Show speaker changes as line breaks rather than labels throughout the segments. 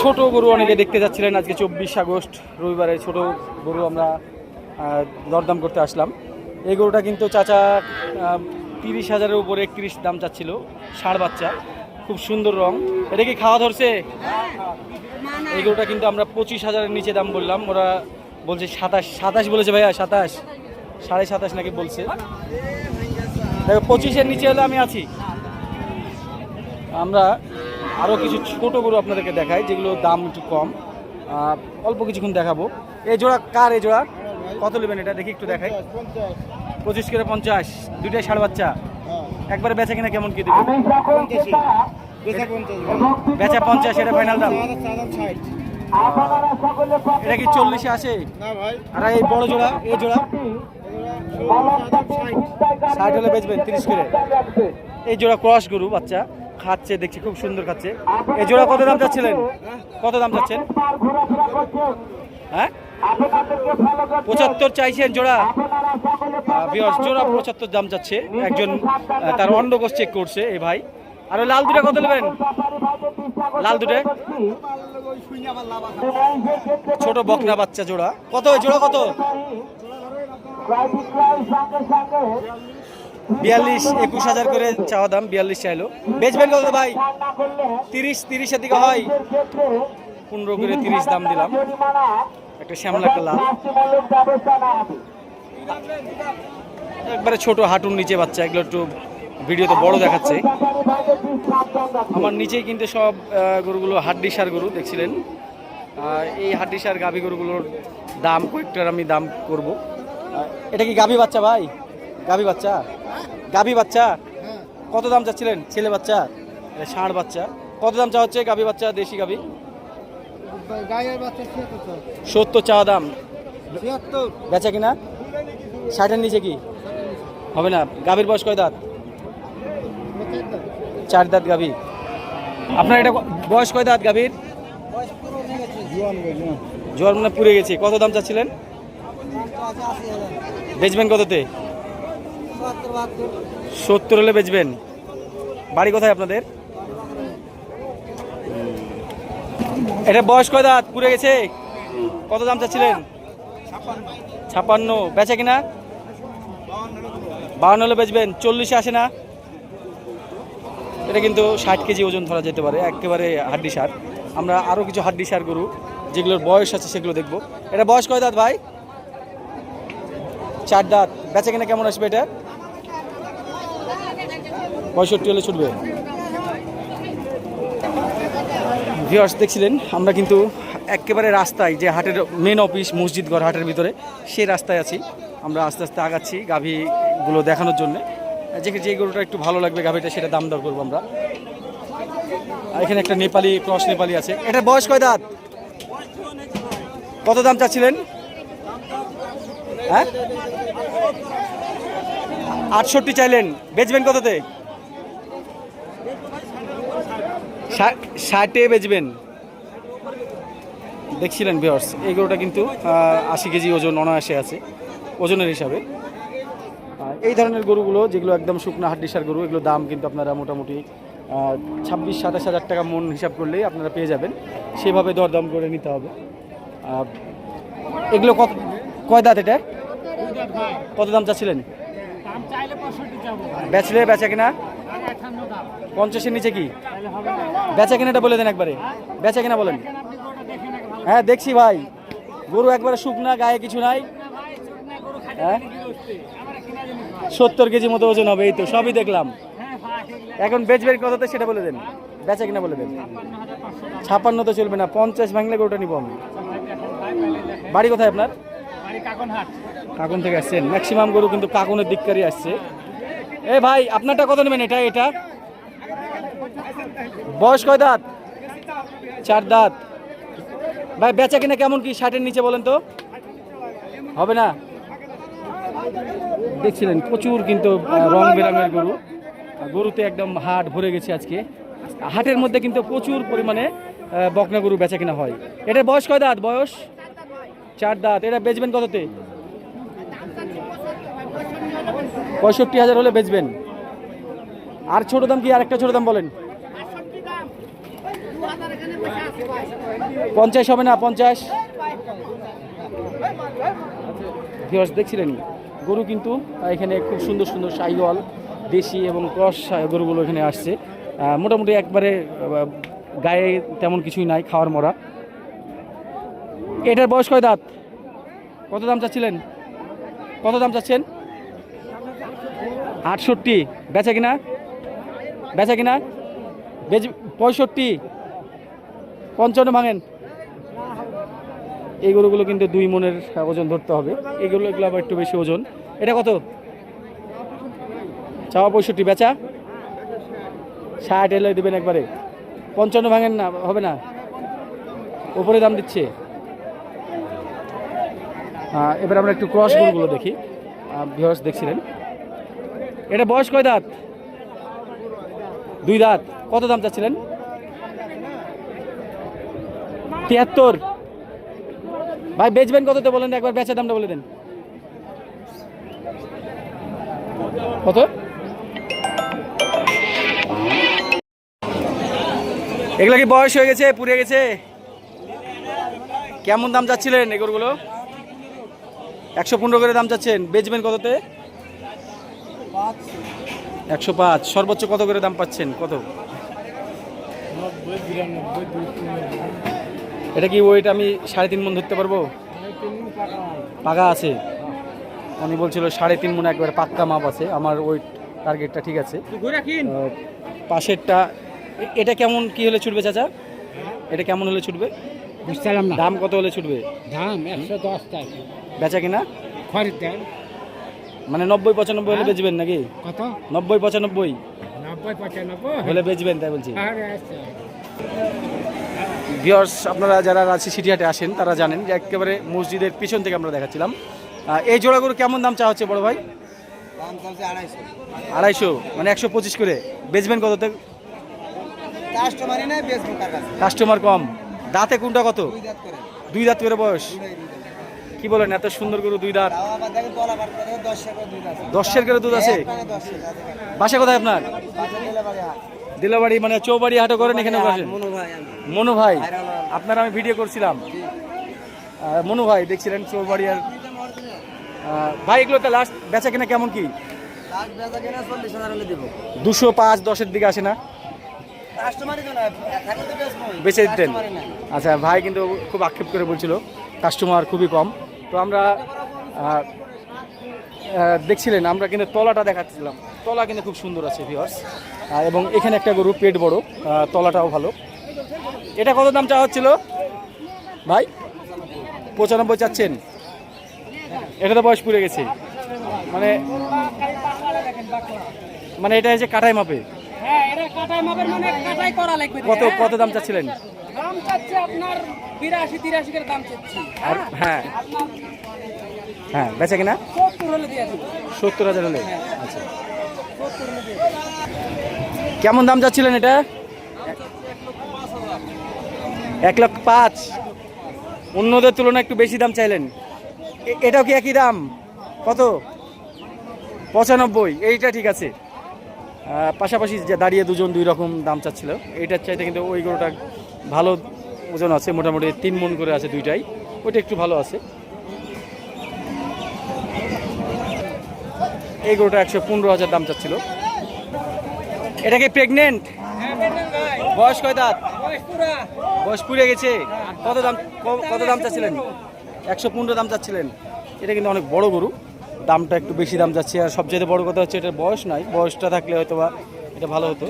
ছোট গরু অনেকে দেখতে যাচ্ছিলেন আজকে চব্বিশ আগস্ট, রবিবারে ছোট গরু আমরা দরদাম করতে আসলাম। এই গরুটা কিন্তু চাচা তিরিশ হাজারের উপরে একত্রিশ দাম চাচ্ছিল, ষাঁড় বাচ্চা, খুব সুন্দর রং। এটা কি খাওয়া ধরছে? এই গরুটা কিন্তু আমরা পঁচিশ হাজারের নিচে দাম বললাম, ওরা বলছে সাতাশ সাতাশ বলেছে ভাইয়া, সাতাশ, সাড়ে সাতাশ নাকি বলছে। দেখো, পঁচিশের নিচে হলে আমি আছি। আমরা আরও কিছু ছোট গরু আপনাদেরকে দেখাই যেগুলো দাম একটু কম। অল্প কিছুক্ষণ দেখাবো। এই জোড়া কার এই জোড়া? কত নেবেন এটা? দেখি একটু দেখাই। পঁচিশ করে পঞ্চাশ, দুইটাই ষাড় বাচ্চা। একবারে বেচা কিনা কেমন কি দেবে বেচা পঞ্চাশ, এটা ফাইনাল দাম। এটা কি চল্লিশে আসে? আর এই বড় জোড়া এই জোড়া? ষাট হলে বেচবেন তিরিশ করে। এই জোড়া ক্রস গরু, বাচ্চা। খাচ্ছে, দেখছি খুব সুন্দর খাচ্ছে। এই জোড়া কত দাম চাচ্ছিলেন? কত দাম চাচ্ছেন? হ্যাঁ? পঁচাত্তর চাইছেন জোড়া। বিয়স জোড়া পঁচাত্তর দাম চাচ্ছে। একজন তার অন্ডকোষ চেক করছে, এই ভাই। আর ওই লাল দুটা কত নেবেন? লাল দুটা ছোট বকনা বাচ্চা জোড়া। কত? জোড়া কত? বিয়াল্লিশ, একুশ হাজার করে চাওয়া দাম, বিয়াল্লিশ চাইলো। বেচবেন কত ভাই? তিরিশ, তিরিশের দিকে হয়। পনেরো করে তিরিশ দাম দিলাম। একটা শ্যামলা একটা একবারে ছোট হাঁটুর নিচে বাচ্চা, এগুলো একটু ভিডিওতে বড় দেখাচ্ছে। আমার নিচেই কিন্তু সব গরুগুলো হাড্ডি সার গরু, দেখছিলেন? এই হাড্ডি সার গাভী গরুগুলোর দাম, কয়েকটার আমি দাম করব। এটা কি গাভী বাচ্চা ভাই? গাভী বাচ্চা? গাভী বাচ্চা? কত দাম চাচ্ছিলেন? ছেলে বাচ্চা? ষাঁড় বাচ্চা। কত দাম চা হচ্ছে গাভী বাচ্চা দেশি গাভী? সত্তর চা দাম। বেচা কিনা? ষাটের নিচে কি? হবে না। গাভীর বয়স কয় দাঁত? চার দাঁত গাভী। আপনার এটা বয়স কয় দাঁত গাভীর? জোয়ার মানে পুড়ে গেছে। কত দাম চাচ্ছিলেন? বেচবেন কততে? সত্তর হলে বেচবেন। বাড়ি কোথায় আপনাদের? এটা বয়স কয় পুড়ে গেছে? কত দাম চাচ্ছিলেন? ছাপান্ন বেচে কিনা? বাউন্ন হলে বেচবেন। চল্লিশে আসে না? এটা কিন্তু ষাট কেজি ওজন ধরা যেতে পারে। একেবারে হাড্ডি সার। আমরা আরও কিছু হাড্ডি সার গরু, যেগুলোর বয়স আছে সেগুলো দেখব। এটা বয়স কয় দাঁত ভাই? চার দাঁত। বেচে কিনা কেমন আসবে এটা? পঁয়ষট্টি হলে ছুটবে। ভিউয়ার্স দেখছিলেন, আমরা কিন্তু একেবারে রাস্তায় যে হাটের মেন অফিস মসজিদগড় হাটের ভিতরে, সেই রাস্তায় আছি। আমরা আস্তে আস্তে আগাচ্ছি গাভীগুলো দেখানোর জন্য। যে যে গরুটা একটু ভালো লাগবে গাভীটা, সেটা দাম দর করব আমরা। এখানে একটা নেপালি, ক্রস নেপালি আছে। এটা বয়স কয় দাঁত? কত দাম চাচ্ছিলেন? হ্যাঁ? আটষট্টি চাইলেন। বেচবেন কততে? ষাটে বেচবেন। দেখছিলেন ভিওর্স এই গরুটা কিন্তু আশি কেজি ওজন অনায়াসে আছে, ওজনের হিসাবে। এই ধরনের গরুগুলো, যেগুলো একদম শুকনো হাড্ডিসার গরু এগুলো দাম কিন্তু আপনারা মোটামুটি ছাব্বিশ, সাতাশ হাজার টাকা মন হিসাব করলেই আপনারা পেয়ে যাবেন। সেভাবে দরদাম করে নিতে হবে। এগুলো কত কয় দাঁত এটা? কত দাম চাচ্ছিলেন? বেচলে বেচা কিনা? পঞ্চাশের নিচে কি? বেচা কিনাটা বলে দেন একবারে। বেচা কিনা বলেন। হ্যাঁ দেখছি ভাই। গরু একবারে শুকনা গায়ে কিছু নাই। হ্যাঁ? সত্তর কেজি মতো ওজন হবে এই তো সবই দেখলাম। এখন বেচবেন কততে সেটা বলে দেন। বেচা কিনা বলে দেন। ছাপান্ন তো চলবে না পঞ্চাশ ভাঙলে গরুটা নিব আমি। বাড়ি কোথায় আপনার? কাকন থেকে আসছেন। ম্যাক্সিমাম গরু কিন্তু কাকনের দিককারই আসছে। এ ভাই আপনারটা কত নেবেন এটা এটা? বয়স কয় দাঁত? চার দাঁত। ভাই বেচা কিনা কেমন কি? ষাটের নিচে বলেন তো। হবে না? দেখছিলেন প্রচুর কিন্তু রং বেরঙের গরু। গরুতে একদম হাট ভরে গেছে আজকে। হাটের মধ্যে কিন্তু প্রচুর পরিমাণে বকনা গরু বেচা কিনা হয়। এটার বয়স কয় দাঁত? বয়স? চার দাঁত। এটা বেচবেন কততে? পঁয়ষট্টি হাজার হলে বেচবেন। আর ছোট দাম কি আর একটা ছোট দাম বলেন? পঞ্চাশ হবে না, পঞ্চাশ। দেখছিলেন? গরু কিন্তু এখানে খুব সুন্দর সুন্দর সাইওয়াল দেশি এবং ক্রস গরুগুলো এখানে আসছে। মোটামুটি একবারে গায়ে তেমন কিছুই নাই, খাওয়ার মরা। এটার বয়স কয় দাঁত? কত দাম চাচ্ছিলেন? কত দাম চাচ্ছেন? আটষট্টি। বেচা কিনা? বেচা কিনা? বেচ পঁয়ষট্টি। পঞ্চান্ন ভাঙেন। এই গরুগুলো কিন্তু দুই মনের ওজন ধরতে হবে। এগুলো এগুলো আবার একটু বেশি ওজন। এটা কত? চাওয়া পঁয়ষট্টি, বেচা? ষাট এলে দেবেন একবারে। পঞ্চান্ন ভাঙেন না, হবে না? ওপরে দাম দিচ্ছে। এবার আমরা একটু ক্রস গরুগুলো দেখি। ভিউয়ার্স দেখছিলেন। এটা বয়স কয় দাঁত? দুই দাঁত। কত দাম চাচ্ছিলেন? তিয়াত্তর। ভাই, বেচবেন কততে বলেন? একবার বেচার দামটা বলে দেন। কত? এগুলো কি বয়স হয়ে গেছে? পুড়ে গেছে? কেমন দাম চাচ্ছিলেন এগুলোগুলো একশো পনেরো করে দাম চাচ্ছেন। বেচবেন কততে? একশো পাঁচ। সর্বোচ্চ কত করে দাম পাচ্ছেন? কত? এটা কি ওয়েট আমি সাড়ে তিন মন ধরতে পারব? পাকা আছে। উনি বলছিল সাড়ে তিন মন একবারে পাক্কা মাপ আছে। আমার ওয়েট টার্গেটটা ঠিক আছে। পাশেরটা এটা কেমন কি হলে ছুটবে চাচা? এটা কেমন হলে ছুটবে?
বুঝতাম না।
দাম কত হলে ছুটবে?
দাম একশো দশ টাকা।
বেচা কিনা?
খরিদ্দার।
মানে নব্বই পঁচানব্বই হলে বেচবেন নাকি?
কত?
নব্বই পঁচানব্বই। হলে বেচবেন তাই বলছি।
আচ্ছা।
ভিওর্স আপনারা যারা রাঁচি সিটিহাটে আসেন তারা জানেন যে একেবারে মসজিদের পিছন থেকে আমরা দেখাচ্ছিলাম। এই জোড়াগুলো কেমন দাম চা হচ্ছে বড় ভাই?
আড়াইশো।
মানে একশো পঁচিশ করে। বেচবেন কত
কাস্টমারই নাই বেচবো তার কাছে?
কাস্টমার কম। দাঁতে কোনটা কত?
দুই দাঁত করে।
দুই দাঁত করে বয়স। কি বলেন এত সুন্দর করে দুই দাঁত? দশের করে দুধ আছে? বাসা কোথায় আপনার?
হাট।
দিলাবাড়ি মানে চৌবাড়ি হাটও করেন এখানে বসেন?
মনু ভাই।
আপনার আমি ভিডিও করছিলাম। মনু ভাই দেখছিলেন চৌবাড়ি আর ভাই এগুলো তো লাস্ট বেচা কিনা কেমন কি? দুশো পাঁচ দশের দিকে আসে না? বেচে দিতেন আচ্ছা ভাই কিন্তু খুব আক্ষেপ করে বলছিল কাস্টমার খুবই কম। তো আমরা দেখছিলেন আমরা কিন্তু তলাটা দেখাচ্ছিলাম। তলা কিন্তু খুব সুন্দর আছে ভিওর্স এবং এখানে একটা গরু পেট বড় তলাটাও ভালো। এটা কত দাম চাওয়া হচ্ছিল? ভাই পঁচানব্বই চাচ্ছেন? এটা তো বয়স পুড়ে গেছে। মানে মানে এটা হচ্ছে কাটাই মাপে?
হ্যাঁ মানে
কত কত দাম চাচ্ছিলেন?
দাম চাচ্ছে আপনার বিরাশি তিরাশি করে দাম চাচ্ছি।
হ্যাঁ। হ্যাঁ বেচা কিনা?
সত্তর হলে দিয়ে
সত্তর হাজার হলে। আচ্ছা। কেমন দাম যাচ্ছিলেন এটা? এক লাখ পাঁচ। অন্যদের তুলনায় একটু বেশি দাম চাইলেন। এটাও কি একই দাম? কত? পঁচানব্বই। এইটা ঠিক আছে। পাশাপাশি যে দাঁড়িয়ে দুজন দুই রকম দাম চাচ্ছিল এইটার চাইতে কিন্তু ওই গরুটা ভালো ওজন আছে, মোটামুটি তিন মন করে আছে দুইটাই। ওইটা একটু ভালো আছে। এই গরুটা একশো পনেরো হাজার দাম চাচ্ছিল। এটা কি প্রেগনেন্ট বয়স কয় বয়স পুড়ে গেছে। কত দাম কত দাম চাচ্ছিলেন? একশো পনেরো দাম চাচ্ছিলেন। এটা কিন্তু অনেক বড় গরু। দামটা একটু বেশি দাম যাচ্ছে আর সবচেয়ে বড় কথা হচ্ছে, এটার বয়স নাই। বয়সটা থাকলে হয়তো বা এটা ভালো হতো।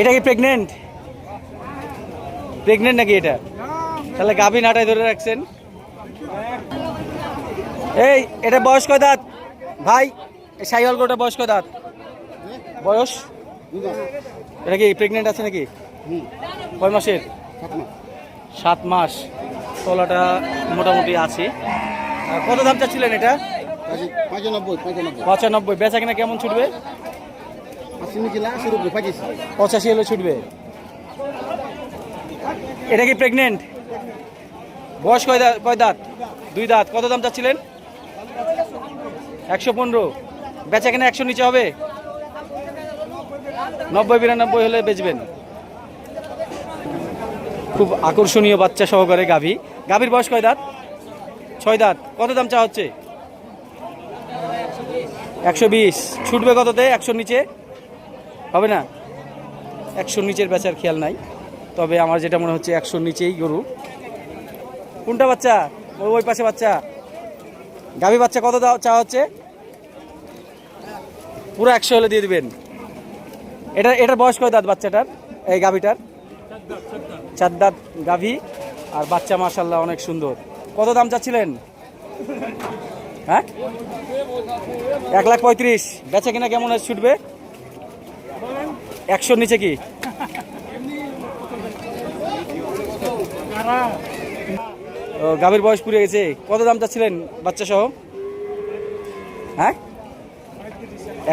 এটা কি প্রেগনেন্ট প্রেগনেন্ট নাকি এটা? তাহলে গাভী নাটায় ধরে রাখছেন। এই এটা বয়স্ক দাঁত? ভাই এই সাইওয়াল গরুটা বয়স দাঁত? বয়স? এটা কি প্রেগনেন্ট আছে নাকি? কয় মাসের? সাত মাস। তলাটা মোটামুটি আছে। কত দাম চাচ্ছিলেন এটা?
পঁচানব্বই পঁচানব্বই।
পঁচানব্বই। বেচা কিনা কেমন ছুটবে
আশি নিচে না শুরু করে পঁচিশ।
হলে ছুটবে। এটা কি প্রেগনেন্ট বয়স কয় দাঁত কয় দাঁত? দুই দাঁত। কত দাম চাচ্ছিলেন? একশো পনেরো। বেচা কেনা একশো নিচে হবে? নব্বই বিরানব্বই হলে বেচবেন। খুব আকর্ষণীয় বাচ্চা সহকারে গাভী। গাভীর বয়স কয় দাঁত? ছয় দাঁত। কত দাম চা হচ্ছে? একশো বিশ। ছুটবে কততে? একশোর নিচে? হবে না? একশোর নিচের বেচার খেয়াল নাই। তবে আমার যেটা মনে হচ্ছে একশোর নিচেই গরু। কোনটা বাচ্চা? ওই পাশে বাচ্চা। গাভী বাচ্চা কত চা হচ্ছে? পুরো একশো হলে দিয়ে দিবেন। এটা এটার বয়স কয় দাঁত বাচ্চাটার? এই গাভীটার? চার দাঁত গাভী। আর বাচ্চা মাশাল্লাহ অনেক সুন্দর। কত দাম চাচ্ছিলেন? হ্যাঁ? এক লাখ পঁয়ত্রিশ। বেচা কিনা কেমন ছুটবে? একশোর নিচে কি? গাভীর বয়স পুড়ে গেছে। কত দাম চাচ্ছিলেন বাচ্চা সহ হ্যাঁ?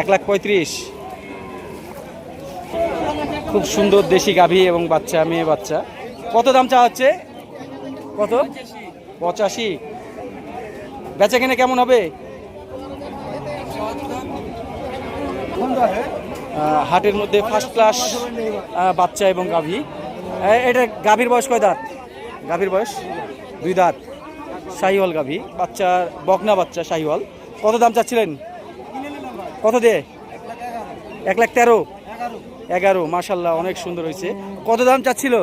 এক লাখ পঁয়ত্রিশ। খুব সুন্দর দেশি গাভী এবং বাচ্চা, মেয়ে বাচ্চা। কত দাম চা হচ্ছে? কত? পঁচাশি। বেচা কিনে কেমন হবে? হাটের মধ্যে ফার্স্ট ক্লাস বাচ্চা এবং গাভী। এটা গাভীর বয়স কয় দাঁত? গাভীর বয়স দুই দাঁত। শাহিওয়াল গাভী। বাচ্চা, বকনা বাচ্চা, শাহিওয়াল। কত দাম চাচ্ছিলেন? কত দিয়ে? এক লাখ তেরো। এগারো, মাশাল্লাহ, অনেক সুন্দর হয়েছে। কত দাম চাচ্ছিল?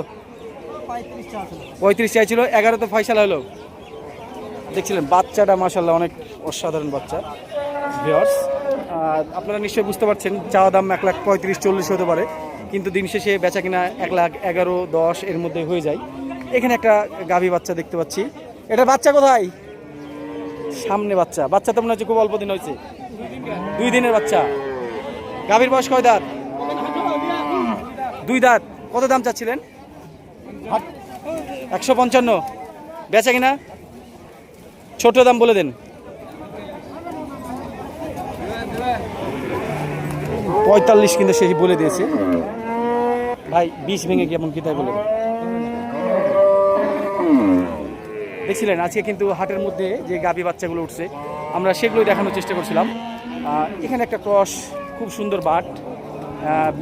পঁয়ত্রিশ চাইছিল, এগারো তো ফয়সালা হলো। দেখছিলেন, বাচ্চাটা মাশাল্লাহ অনেক অসাধারণ বাচ্চা। ভিওর্স আপনারা নিশ্চয়ই বুঝতে পারছেন, চাওয়া দাম এক লাখ পঁয়ত্রিশ, চল্লিশ হতে পারে। কিন্তু দিন শেষে বেচা কিনা এক লাখ এগারো, দশ এর মধ্যে হয়ে যায়। এখানে একটা গাভী বাচ্চা দেখতে পাচ্ছি। এটা বাচ্চা কোথায়? সামনে বাচ্চা। বাচ্চা তো মনে হচ্ছে খুব অল্প দিন হয়েছে। দুই দিনের বাচ্চা। গাভীর বয়স কয় দাঁত? দুই দাঁত। কত দাম চাচ্ছিলেন? একশো পঞ্চান্ন। বেচা কিনা? ছোট দাম বলে দেন। পঁয়তাল্লিশ কিন্তু সে বলে দিয়েছে। ভাই বিষ ভেঙে কেমন কি তাই বলে দেখছিলেন আজকে কিন্তু হাটের মধ্যে যে গাভী বাচ্চাগুলো উঠছে আমরা সেগুলোই দেখানোর চেষ্টা করছিলাম। এখানে একটা ক্রস খুব সুন্দর বাট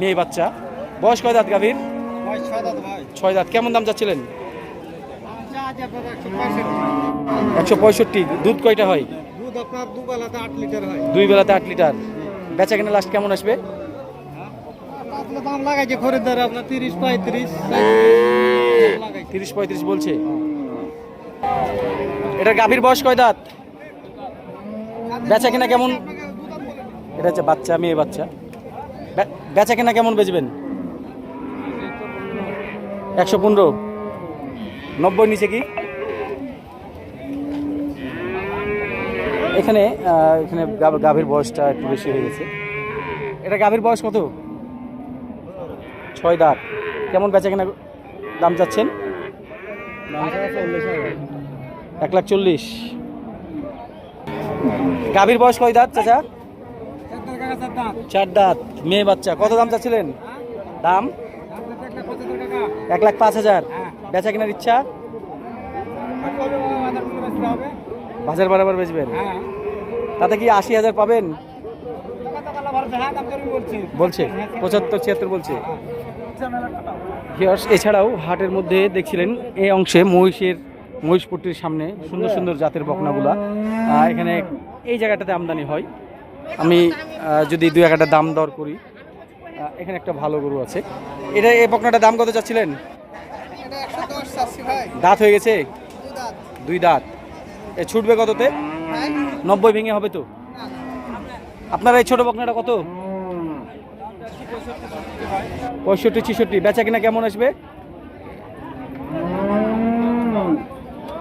মেয়ে বাচ্চা। বয়স কয় দাঁত গাভীর? ছয় দাঁত কেমন দাম যাচ্ছিলেন? একশো পঁয়ষট্টি। দুধ কয়টা হয়। দুই বেলাতে আট লিটার। বেচা কেনা লাস্ট কেমন আসবে?
দাম লাগাইছে খরিদ্দার আপনার তিরিশ পঁয়ত্রিশ।
তিরিশ পঁয়ত্রিশ বলছে। এটা গাভীর বয়স কয় দাঁত? বেচা কিনা কেমন? এটা হচ্ছে বাচ্চা মেয়ে বাচ্চা। বেচা কিনা কেমন বেচবেন? একশো পনেরো। নব্বই নিচে কি? এখানে এখানে গাভীর বয়সটা একটু বেশি হয়ে গেছে। এটা গাভীর বয়স কত? ছয় দাঁত। কেমন বেচা কিনা দাম চাচ্ছেন? এক লাখ চল্লিশ। গাভীর বয়স কয় দাঁত, চাচা? চার দাঁত। মেয়ে, বাচ্চা। কত দাম চাচ্ছিলেন? দাম? এক লাখ পাঁচ হাজার। বেচা কেনার ইচ্ছা? বাজার বরাবর বেচবেন? তাতে কি আশি হাজার পাবেন? বলছে পঁচাত্তর ছিয়াত্তর বলছে। এছাড়াও হাটের মধ্যে দেখছিলেন এই অংশে মহিষের মহিষপট্টির সামনে সুন্দর সুন্দর জাতের বকনাগুলা। এখানে এই জায়গাটাতে আমদানি হয়। আমি যদি দু একটা দাম দর করি এখানে একটা ভালো গরু আছে। এটা এই বকনাটার দাম কত চাচ্ছিলেন? দাঁত হয়ে গেছে? দুই দাঁত। ছুটবে কততে? নব্বই ভেঙে হবে তো? আপনার এই ছোট বকনাটা কত? পঁয়ষট্টি, ছিষট্টি। বেচা কিনা কেমন আসবে?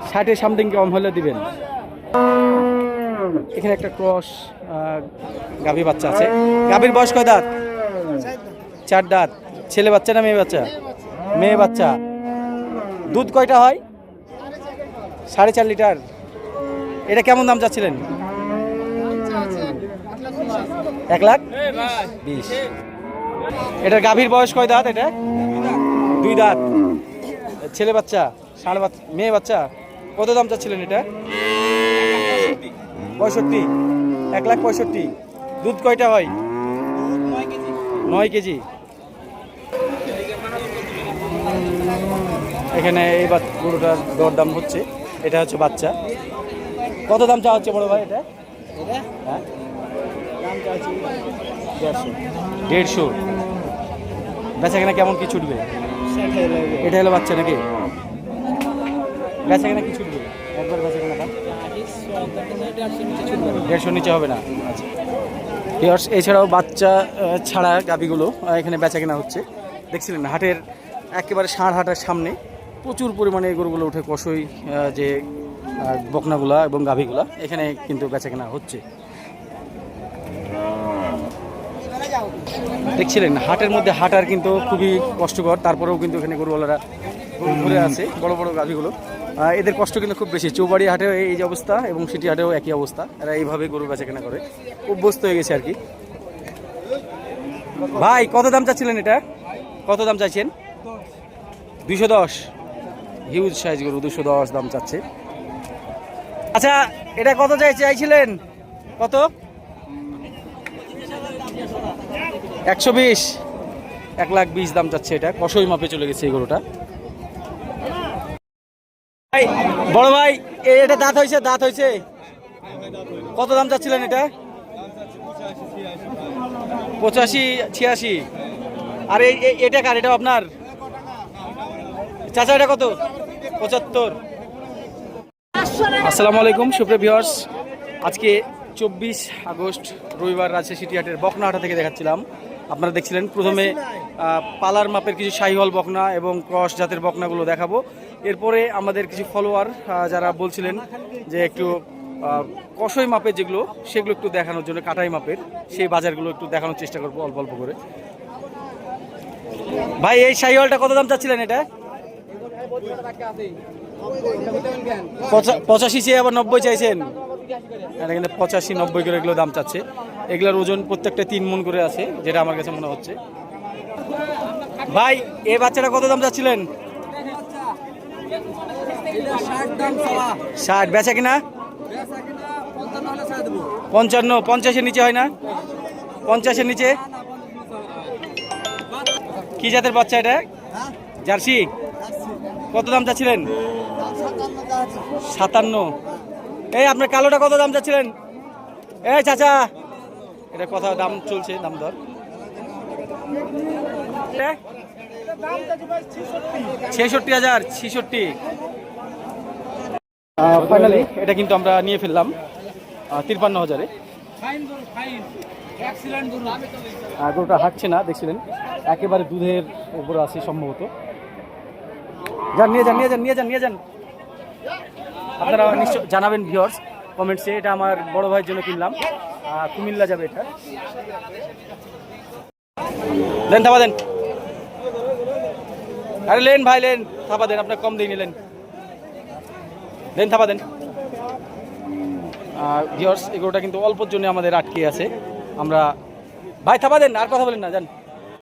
ষাটের সামথিং কম হলে দিবেন। এখানে একটা ক্রস গাভী বাচ্চা আছে। গাভীর বয়স কয় দাঁত? চার দাঁত। ছেলে বাচ্চা না মেয়ে বাচ্চা? মেয়ে বাচ্চা। দুধ কয়টা হয়? সাড়ে চার লিটার। এটা কেমন দাম চাচ্ছিলেন? এক লাখ? বিশ। এটার গাভীর বয়স কয় দাঁত এটা? দুই দাঁত। ছেলে বাচ্চা, ষাঁড় বাচ্চা, মেয়ে বাচ্চা, কত দাম চাচ্ছিলেন এটা? পঁয়ষট্টি। এক লাখ পঁয়ষট্টি। দুধ কয়টা হয়? নয় কেজি। এখানে এই গরুটার দরদাম হচ্ছে। এটা হচ্ছে বাচ্চা। কত দাম চা হচ্ছে বড় ভাই এটা? হ্যাঁ? দেড়শো। বেচা কেনা কেমন কি ছুটবে? এটা হলো বাচ্চা নাকি? বেচা কেনা কি ছুটবে? একবার বেচা কেনা দাম? দেড়শোর নিচে হবে না। আচ্ছা এছাড়াও বাচ্চা ছাড়া গাবিগুলো এখানে বেচা কেনা হচ্ছে। দেখছিলেন হাটের একেবারে ষাঁড় হাটের সামনে প্রচুর পরিমাণে গরুগুলো উঠে কষই যে বকনাগুলা এবং গাভিগুলা এখানে কিন্তু বেচা কেনা হচ্ছে। দেখছিলেন, হাটের মধ্যে হাঁটার কিন্তু খুবই কষ্টকর, তারপরেও কিন্তু এখানে গরুওয়ালারা ঘুরে আছে, বড় বড় গাভীগুলো। এদের কষ্ট কিন্তু খুব বেশি। চৌবাড়ি হাটেও এই যে অবস্থা এবং সিটি হাটেও একই অবস্থা, এরা এইভাবে গরু বেচা কেনা করে। অভ্যস্ত হয়ে গেছে আর কি। ভাই, কত দাম চাচ্ছিলেন এটা? কত দাম চাইছেন? দুইশো দশ। হিউজ সাইজ গরু দুশো দশ দাম চাচ্ছে। আচ্ছা এটা কত চাই চাইছিলেন? কত? একশো বিশ। এক লাখ বিশ দাম চাচ্ছে এটা। কষই মাপে চলে গেছে এই গরুটা। ভাই, বড় ভাই এটা দাঁত হয়েছে দাঁত হয়েছে। কত দাম চাচ্ছিলেন এটা? পঁচাশি ছিয়াশি। আর এটা কার? এটা আপনার? চাচা এটা কত? পঁচাত্তর। আসসালামু আলাইকুম, সুপ্রিয় ভিউয়ার্স। আজকে চব্বিশ আগস্ট, রবিবার রাজশাহী সিটি হাটের বকনাহাটা থেকে দেখাচ্ছিলাম। আপনারা দেখছিলেন, প্রথমে পালার মাপের কিছু শাহিওয়াল বকনা এবং ক্রস জাতের বকনাগুলো দেখাবো। এরপরে আমাদের কিছু ফলোয়ার যারা বলছিলেন যে একটু কষই মাপের যেগুলো, সেগুলো একটু দেখানোর জন্য, কাটাই মাপের, সেই বাজারগুলো একটু দেখানোর চেষ্টা করব, অল্প অল্প করে। ভাই, এই শাহিওয়ালটা কত দাম চাচ্ছিলেন এটা? পঁচাশি চেয়ে আবার নব্বই চাইছেন? এটা কিন্তু পঁচাশি, নব্বই করে এগুলো দাম চাচ্ছে। এগুলোর ওজন প্রত্যেকটা তিন মন করে আছে, যেটা আমার কাছে মনে হচ্ছে। ভাই, এ বাচ্চাটা কত দাম চাচ্ছিলেন? ষাট, বেচা কিনা? পঞ্চান্ন, পঞ্চাশের নিচে হয় না? পঞ্চাশের নিচে? কি জাতের বাচ্চা এটা? জার্সি? কত দাম চাচ্ছিলেন? সাতান্ন। এই, আপনার কালোটা কত দাম চাচ্ছিলেন? এই, চাচা। এটা কথা, দাম চলছে, দাম দর। ছেষট্টি হাজার, ছেষট্টি। ফাইনালি এটা কিন্তু আমরা নিয়ে ফেললাম। তিরপান্ন হাজারে। গরুটা হাঁটছে না, দেখছিলেন? একেবারে দুধের উপর আছে সম্ভবত। যান, নিয়ে যান নিয়ে যান নিয়ে যান নিয়ে যান। আপনারা নিশ্চয় জানাবেন ভিওর্স কমেন্টসে এটা আমার বড় ভাইয়ের জন্য কিনলাম। কুমিল্লা যাবে এটা। দেন থাপা দেন। আরে লেন ভাই, লেন। থাপা দেন, আপনার কম দিয়ে নিলেন দেন থাপা দেন। ভিওর্স এগুলোটা কিন্তু অল্পর জন্য আমাদের আটকে আছে। আমরা ভাই, থাপা দেন, আর কথা বলেন না, যান।